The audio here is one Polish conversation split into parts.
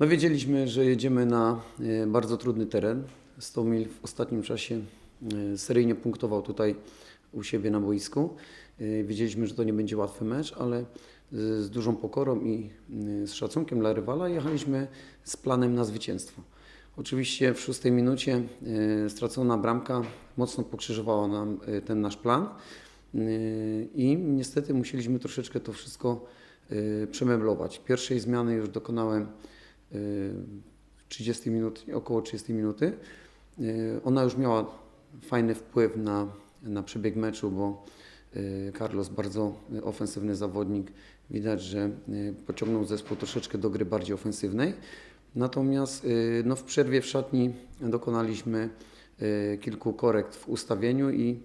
No wiedzieliśmy, że jedziemy na e, bardzo trudny teren. Stomil w ostatnim czasie e, seryjnie punktował tutaj u siebie na boisku. E, Wiedzieliśmy, że to nie będzie łatwy mecz, ale z dużą pokorą i z szacunkiem dla rywala jechaliśmy z planem na zwycięstwo. Oczywiście w szóstej minucie stracona bramka mocno pokrzyżowała nam ten nasz plan i niestety musieliśmy troszeczkę to wszystko przemeblować. Pierwszej zmiany już dokonałem 30 minut, około 30 minuty. Y, Ona już miała fajny wpływ na, na przebieg meczu, bo y, Carlos bardzo y, ofensywny zawodnik. Widać, że y, pociągnął zespół troszeczkę do gry bardziej ofensywnej. Natomiast y, no, w przerwie w szatni dokonaliśmy y, kilku korekt w ustawieniu i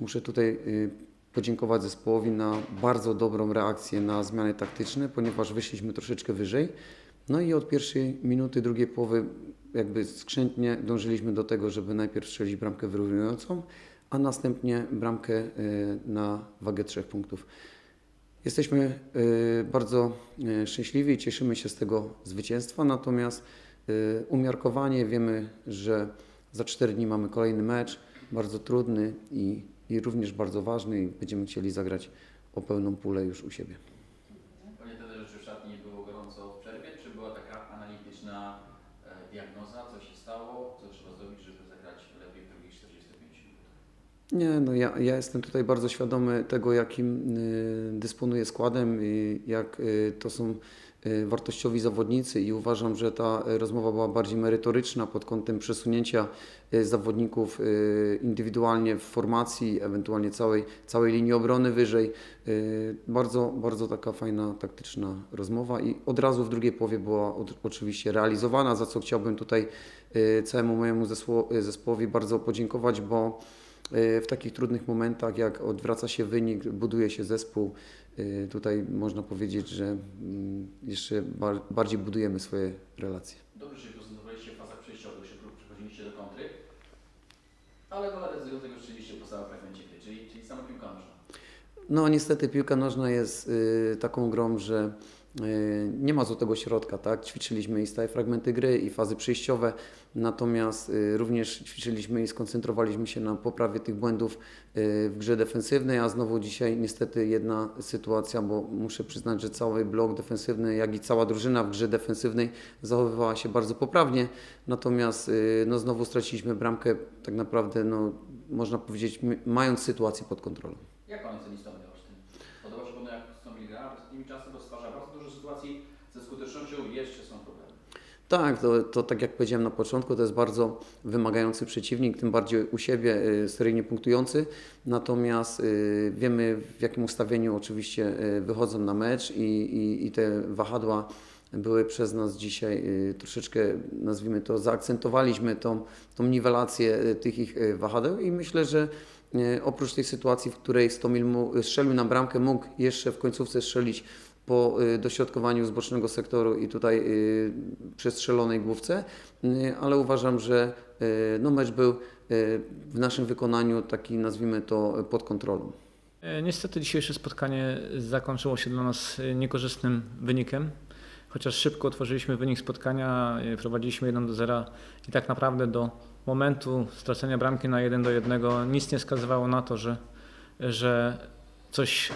muszę tutaj y, podziękować zespołowi na bardzo dobrą reakcję na zmiany taktyczne, ponieważ wyszliśmy troszeczkę wyżej. No i od pierwszej minuty drugiej połowy jakby skrzętnie dążyliśmy do tego, żeby najpierw strzelić bramkę wyrównującą, a następnie bramkę y, na wagę trzech punktów. Jesteśmy y, bardzo y, szczęśliwi i cieszymy się z tego zwycięstwa, natomiast umiarkowanie wiemy, że za cztery dni mamy kolejny mecz, bardzo trudny i, i również bardzo ważny i będziemy chcieli zagrać o pełną pulę już u siebie. Panie trenerze, czy w szatni było gorąco w przerwie, czy była taka analityczna e, diagnoza, co się co trzeba zrobić, żeby zagrać lepiej w drugich 45 minutach? Nie, no ja, ja jestem tutaj bardzo świadomy tego, jakim y, dysponuję składem i jak y, to są wartościowi zawodnicy i uważam, że ta y, rozmowa była bardziej merytoryczna pod kątem przesunięcia y, zawodników y, indywidualnie w formacji, ewentualnie całej, całej linii obrony wyżej. Y, Bardzo, bardzo taka fajna, taktyczna rozmowa i od razu w drugiej połowie była od, oczywiście realizowana, za co chciałbym tutaj y, całemu mojemu zespo- zespołowi bardzo podziękować, bo w takich trudnych momentach, jak odwraca się wynik, buduje się zespół. y, Tutaj można powiedzieć, że mm, jeszcze bar- bardziej budujemy swoje relacje. Dobrze się prezentowaliście w fazach przejściowych, szybko przechodziliście do kontry, ale gola decydującego strzeliście po samym fragmencie gry, czyli, czyli sama piłka nożna. No niestety piłka nożna jest y, taką grą, że nie ma złotego środka, tak? Ćwiczyliśmy i stałe fragmenty gry i fazy przejściowe, natomiast y, również ćwiczyliśmy i skoncentrowaliśmy się na poprawie tych błędów y, w grze defensywnej, a znowu dzisiaj niestety jedna sytuacja, bo muszę przyznać, że cały blok defensywny, jak i cała drużyna w grze defensywnej zachowywała się bardzo poprawnie, natomiast y, no znowu straciliśmy bramkę tak naprawdę, no można powiedzieć, mając sytuację pod kontrolą. Jak Pan oceni Stomil Jak? Ostatnimi czasy bo stwarza bardzo dużo sytuacji ze skutecznością, jeszcze są problemy. Tak, to, to tak jak powiedziałem na początku, to jest bardzo wymagający przeciwnik, tym bardziej u siebie y, seryjnie punktujący. Natomiast y, wiemy w jakim ustawieniu oczywiście y, wychodzą na mecz i, i, i te wahadła były przez nas dzisiaj y, troszeczkę, nazwijmy to, zaakcentowaliśmy tą, tą niwelację y, tych ich y, wahadeł i myślę, że oprócz tej sytuacji, w której Stomil mu, strzelił na bramkę, mógł jeszcze w końcówce strzelić po y, dośrodkowaniu z bocznego sektoru i tutaj przestrzelonej główce, ale uważam, że no, mecz był w naszym wykonaniu taki, nazwijmy to, pod kontrolą. E, Niestety dzisiejsze spotkanie zakończyło się dla nas e, niekorzystnym wynikiem. Chociaż szybko otworzyliśmy wynik spotkania, e, prowadziliśmy 1 do 0 i tak naprawdę do momentu stracenia bramki na 1 do 1 nic nie wskazywało na to, że, że coś,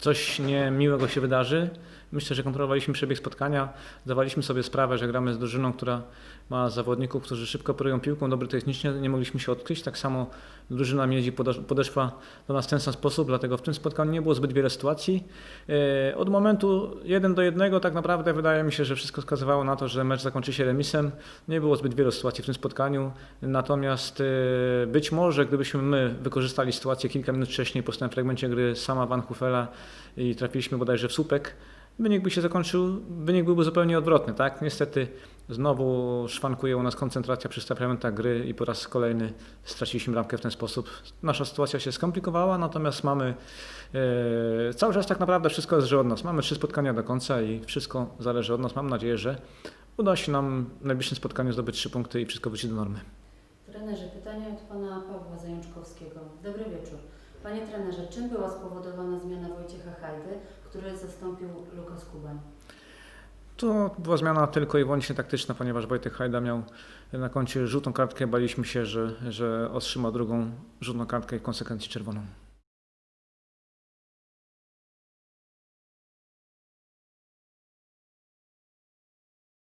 coś niemiłego się wydarzy. Myślę, że kontrolowaliśmy przebieg spotkania, zdawaliśmy sobie sprawę, że gramy z drużyną, która ma zawodników, którzy szybko operują piłką, dobry technicznie, nie mogliśmy się odkryć. Tak samo drużyna Miedzi podesz- podeszła do nas w ten sam sposób, dlatego w tym spotkaniu nie było zbyt wiele sytuacji. E, Od momentu 1 do 1 tak naprawdę wydaje mi się, że wszystko wskazywało na to, że mecz zakończy się remisem. Nie było zbyt wielu sytuacji w tym spotkaniu, natomiast e, być może gdybyśmy my wykorzystali sytuację kilka minut wcześniej po stałym fragmencie gry sama Van Hufela i trafiliśmy bodajże w słupek, wynik by się zakończył, wynik byłby zupełnie odwrotny, tak? Niestety znowu szwankuje u nas koncentracja przy fragmentach gry i po raz kolejny straciliśmy bramkę w ten sposób. Nasza sytuacja się skomplikowała, natomiast mamy e, cały czas tak naprawdę wszystko zależy od nas. Mamy trzy spotkania do końca i wszystko zależy od nas. Mam nadzieję, że uda się nam w najbliższym spotkaniu zdobyć trzy punkty i wszystko wróci do normy. Trenerze, pytanie od pana Pawła Zajączkowskiego. Dobry wieczór. Panie trenerze, czym była spowodowana zmiana Wojciecha Hajdy, który zastąpił Lukas Kubań? To była zmiana tylko i wyłącznie taktyczna, ponieważ Wojtek Hajda miał na koncie żółtą kartkę. Baliśmy się, że, że otrzyma drugą żółtą kartkę i w konsekwencji czerwoną.